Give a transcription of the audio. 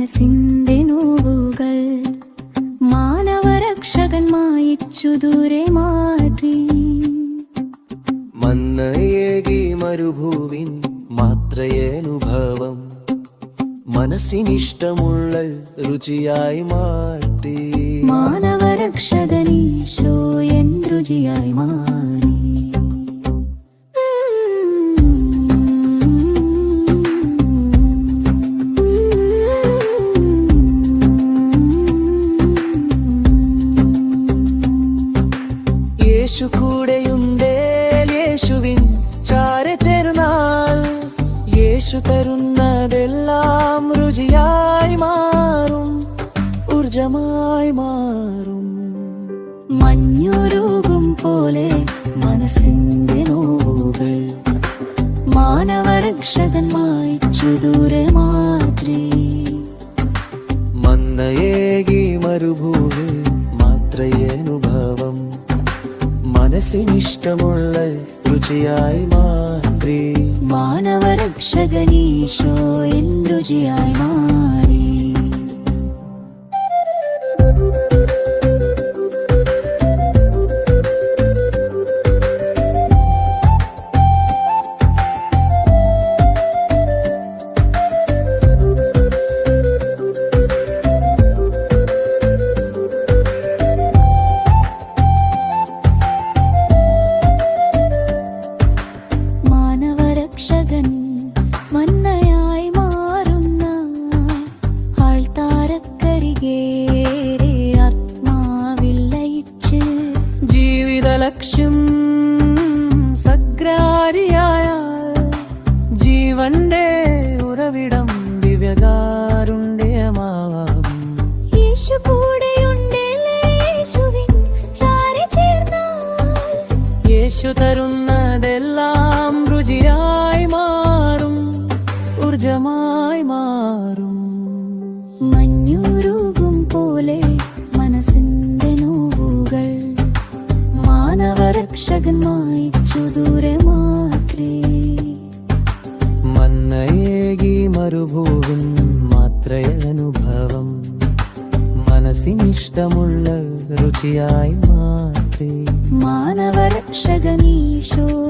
മനസ്സിന്റെ നോവുകൾ മാനവരക്ഷകൻ ദൂരെ മാറ്റി മന്നയേകി മരുഭൂവിൻ മാത്രയേനുഭവം മനസ്സിനിഷ്ടമുള്ള രുചിയായി മാറ്റി. മാനവരക്ഷകൻ യേശു യേശുവിൻ ചാര ചേരുന്നാൽ യേശു തരുന്നതെല്ലാം രുചിയായി മാറും ഊർജമായി മാറും. മഞ്ഞുരുകും പോലെ മനസ്സിന്റെ നോവുകൾ മാനവരക്ഷകന്മായി ചുദൂരെ മാത്രേ മന്ദയേകി മരുഭൂമി മാത്രയനുഭവം മനസ്സിനിഷ്ടമുള്ള രുചിയായി മാറി. മാനവരക്ഷകനീശോ എൻ രുചിയായി മാറി. ജീവിത ലക്ഷ്യം സഗ്രാരിയായ ജീവന്റെ ഉറവിടം ദിവ്യകാരുണ്യമാവാം. യേശു യേശു തരുന്നതെല്ലാം രുചിയായി മാറും. ഊർജമായി ചുദൂരെ മാത്രേ. മന്നയേകി മരുഭൂവിൻ മാത്രയനുഭവം മനസ്സിനിഷ്ടമുള്ള രുചിയായി മാറ്റി. മാനവരക്ഷകനീശോ.